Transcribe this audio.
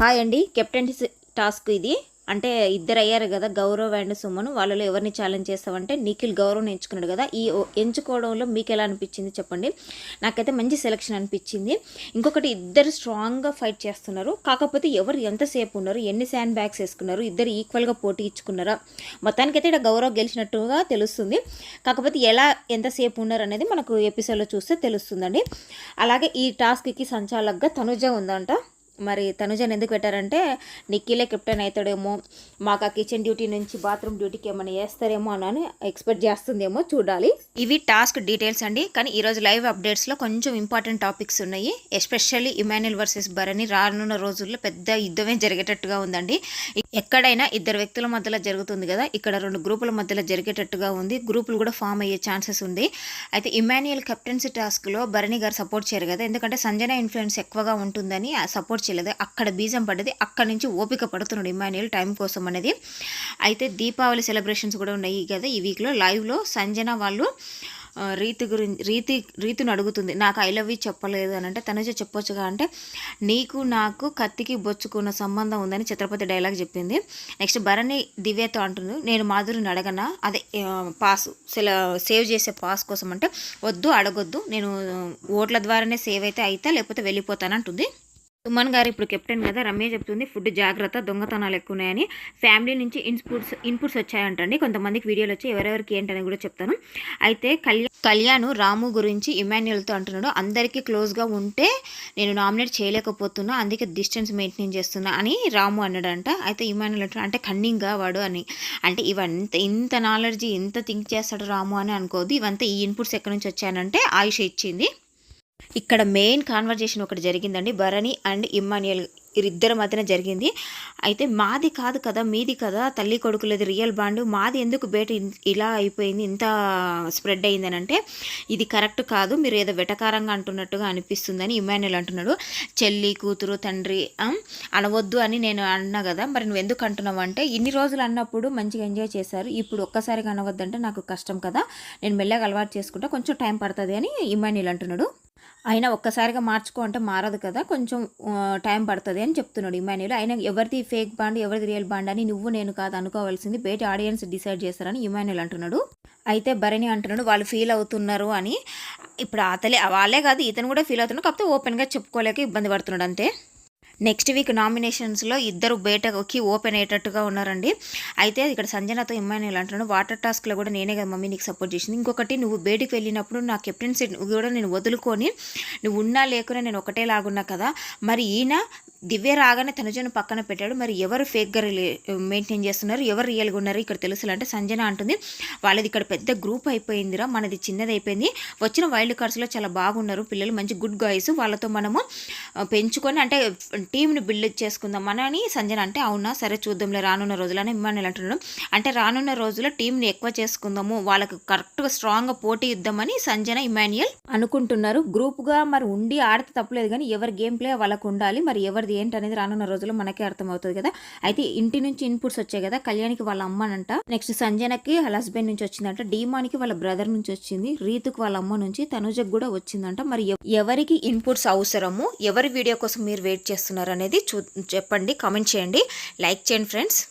Hi అండి. Captain task ఇది. అంటే ఇద్దరు అయ్యారు కదా గౌరవ్ అండ్ సుమను. వాళ్ళలో ఎవరిని ఛాలెంజ్ చేస్తామంటే నిఖిల్ గౌరవ్ని ఎంచుకున్నాడు కదా. ఈ ఎంచుకోవడంలో మీకు ఎలా అనిపించింది చెప్పండి. నాకైతే మంచి సెలెక్షన్ అనిపించింది. ఇంకొకటి ఇద్దరు స్ట్రాంగ్గా ఫైట్ చేస్తున్నారు. కాకపోతే ఎవరు ఎంతసేపు ఉన్నారు ఎన్ని శాండ్ బ్యాగ్స్ వేసుకున్నారు ఇద్దరు ఈక్వల్గా పోటీ ఇచ్చుకున్నారా? మొత్తానికైతే ఇక్కడ గౌరవ్ గెలిచినట్టుగా తెలుస్తుంది. కాకపోతే ఎలా ఎంతసేపు ఉన్నారు అనేది మనకు ఎపిసోడ్లో చూస్తే తెలుస్తుందండి. అలాగే ఈ టాస్క్కి సంచాలకుగా తనుజ ఉందంట. మరి తనుజని ఎందుకు పెట్టారంటే నిక్కీలే కెప్టెన్ అవుతాడేమో మాకు ఆ కిచెన్ డ్యూటీ నుంచి బాత్రూమ్ డ్యూటీకి ఏమైనా వేస్తారేమో అని ఎక్స్పెక్ట్ చేస్తుందేమో చూడాలి. ఇవి టాస్క్ డీటెయిల్స్ అండి. కానీ ఈరోజు లైవ్ అప్డేట్స్లో కొంచెం ఇంపార్టెంట్ టాపిక్స్ ఉన్నాయి. ఎస్పెషల్లీ ఇమాన్యుల్ వర్సెస్ భరణి రానున్న రోజుల్లో పెద్ద యుద్ధమే జరిగేటట్టుగా ఉందండి. ఎక్కడైనా ఇద్దరు వ్యక్తుల మధ్యలో జరుగుతుంది కదా ఇక్కడ రెండు గ్రూపుల మధ్యలో జరిగేటట్టుగా ఉంది. గ్రూపులు కూడా ఫామ్ అయ్యే ఛాన్సెస్ ఉంది. అయితే ఇమాన్యుయల్ కెప్టెన్సీ టాస్క్లో భరణి గారు సపోర్ట్ చేయరు కదా. ఎందుకంటే సంజన ఇన్ఫ్లుయెన్స్ ఎక్కువగా ఉంటుందని సపోర్ట్ చేయలేదు అక్కడ బీజం పడ్డది. అక్కడ నుంచి ఓపిక పడుతున్నాడు ఇమాన్యుయల్ టైం కోసం అనేది. అయితే దీపావళి సెలబ్రేషన్స్ కూడా ఉన్నాయి కదా ఈ వీక్లో లైవ్లో సంజన వాళ్ళు రీతి గురించి రీతి రీతిని అడుగుతుంది. నాకు ఐ లవ్ యూ చెప్పలేదు అని అంటే తనజ చెప్పొచ్చుగా అంటే నీకు నాకు కత్తికి బొచ్చుకున్న సంబంధం ఉందని ఛత్రపతి డైలాగ్ చెప్పింది. నెక్స్ట్ భరణి దివ్యతో అంటుంది నేను మాధురిని అడగనా? అదే పాస్ సెల సేవ్ చేసే పాస్ కోసం అంటే వద్దు అడగొద్దు. నేను ఓట్ల ద్వారానే సేవ్ అయితే అయితే లేకపోతే వెళ్ళిపోతాను అంటుంది. సుమన్ గారు ఇప్పుడు కెప్టెన్ కదా రమ్య చెప్తుంది ఫుడ్ జాగ్రత్త దొంగతనాలు ఎక్కువ ఉన్నాయని ఫ్యామిలీ నుంచి ఇన్పుట్స్ ఇన్పుట్స్ వచ్చాయంటండి. కొంతమందికి వీడియోలు వచ్చి ఎవరెవరికి ఏంటని కూడా చెప్తాను. అయితే కళ్యాణ్ కళ్యాణ్ రాము గురించి ఇమాన్యుయల్తో అంటున్నాడు. అందరికీ క్లోజ్గా ఉంటే నేను నామినేట్ చేయలేకపోతున్నా అందుకే డిస్టెన్స్ మెయింటైన్ చేస్తున్నా అని రాము అన్నాడంట. అయితే ఇమాన్యుల్ అంటాడు అంటే కన్నింగ్గా వాడు అని. అంటే ఇవంత ఇంత నాలెడ్జ్ ఇంత థింక్ చేస్తాడు రాము అని అనుకోదు ఇవంతా ఈ ఇన్పుట్స్ ఎక్కడి నుంచి వచ్చానంటే ఆయుష ఇచ్చింది. ఇక్కడ మెయిన్ కాన్వర్జేషన్ ఒకటి జరిగిందండి. భరణి అండ్ ఇమ్మాన్యుయల్ ఇద్దరి మధ్యన జరిగింది. అయితే మాది కాదు కదా మీది కదా తల్లి కొడుకులది రియల్ బాండ్ మాది ఎందుకు బయట ఇలా అయిపోయింది ఇంత స్ప్రెడ్ అయిందని అంటే ఇది కరెక్ట్ కాదు మీరు ఏదో వెటకారంగా అంటున్నట్టుగా అనిపిస్తుందని ఇమాన్యుల్ అంటున్నాడు. చెల్లి కూతురు తండ్రి అనవద్దు అని నేను అన్నా కదా మరి నువ్వు ఎందుకు అంటున్నావు అంటే ఇన్ని రోజులు అన్నప్పుడు మంచిగా ఎంజాయ్ చేశారు. ఇప్పుడు ఒక్కసారిగా అనవద్దంటే నాకు కష్టం కదా నేను మెల్లగా అలవాటు చేసుకుంటా కొంచెం టైం పడుతుంది అని ఇమాన్యుల్ అంటున్నాడు. అయినా ఒక్కసారిగా మార్చుకో అంటే మారదు కదా. కొంచెం టైం పడుతుంది అని చెప్తున్నాడు ఇమాన్యుల్ అయినా ఎవరిది ఫేక్ బాండ్ ఎవరిది రియల్ బాండ్ అని నువ్వు నేను కాదు అనుకోవాల్సింది. బయట ఆడియన్స్ డిసైడ్ చేస్తారని ఇమాన్యుల్ అంటున్నాడు. అయితే భరణి అంటున్నాడు వాళ్ళు ఫీల్ అవుతున్నారు అని. ఇప్పుడు అతలే వాళ్ళే కాదు ఇతను కూడా ఫీల్ అవుతున్నాడు. కాకపోతే ఓపెన్గా చెప్పుకోలేక ఇబ్బంది పడుతున్నాడు అంతే. నెక్స్ట్ వీక్ నామినేషన్స్లో ఇద్దరు బయటకి ఓపెన్ అయ్యేటట్టుగా ఉన్నారండి. అయితే ఇక్కడ సంజనతో ఇమ్మాన్యుల్ అంటున్నాను వాటర్ టాస్క్లో కూడా నేనే కదా మమ్మీ నీకు సపోర్ట్ చేసింది. ఇంకొకటి నువ్వు బయటికి వెళ్ళినప్పుడు నా కెప్టెన్సీ కూడా నేను వదులుకొని నువ్వు ఉన్నా లేకున్నా నేను ఒకటే లాగున్నా కదా. మరి ఈయన దివ్య రాగానే తనుజను పక్కన పెట్టాడు. మరి ఎవరు ఫేక్గా మెయింటైన్ చేస్తున్నారు? ఎవరు రియల్గా ఉన్నారు ఇక్కడ తెలుసు అంటే సంజన అంటుంది. వాళ్ళది ఇక్కడ పెద్ద గ్రూప్ అయిపోయిందిరా మనది చిన్నది అయిపోయింది. వచ్చిన వైల్డ్ కార్డ్స్లో చాలా బాగున్నారు. పిల్లలు మంచి గుడ్ గాయస్ వాళ్ళతో మనము పెంచుకొని అంటే టీంని బిల్డ్ చేసుకుందాం అని సంజన అంటే అవునా? సరే చూద్దాంలే రానున్న రోజులని ఇమ్మానుల్ అంటున్నాడు. అంటే రానున్న రోజుల్లో టీంని ఎక్కువ చేసుకుందాము వాళ్ళకి కరెక్ట్గా స్ట్రాంగ్గా పోటీ ఇద్దామని సంజన ఇమాన్యుయల్ అనుకుంటున్నారు. గ్రూప్గా మరి ఉండి ఆడితే తప్పలేదు కానీ ఎవరి గేమ్ ప్లే వాళ్ళకు ఉండాలి. మరి ఎవరి ఏంటి అనేది రానున్న రోజుల్లో మనకే అర్థమవుతుంది కదా. అయితే ఇంటి నుంచి ఇన్పుట్స్ వచ్చాయి కదా. కళ్యాణికి వాళ్ళ అమ్మనంట. నెక్స్ట్ సంజనకి వాళ్ళ హస్బెండ్ నుంచి వచ్చిందంట. డీమానికి వాళ్ళ బ్రదర్ నుంచి వచ్చింది. రీతుకు వాళ్ళ అమ్మ నుంచి తనుజకు కూడా వచ్చిందంట. మరి ఎవరికి ఇన్పుట్స్ అవసరము ఎవరి వీడియో కోసం మీరు వెయిట్ చేస్తున్నారు అనేది చూ చెప్పండి కామెంట్ చేయండి. లైక్ చేయండి ఫ్రెండ్స్.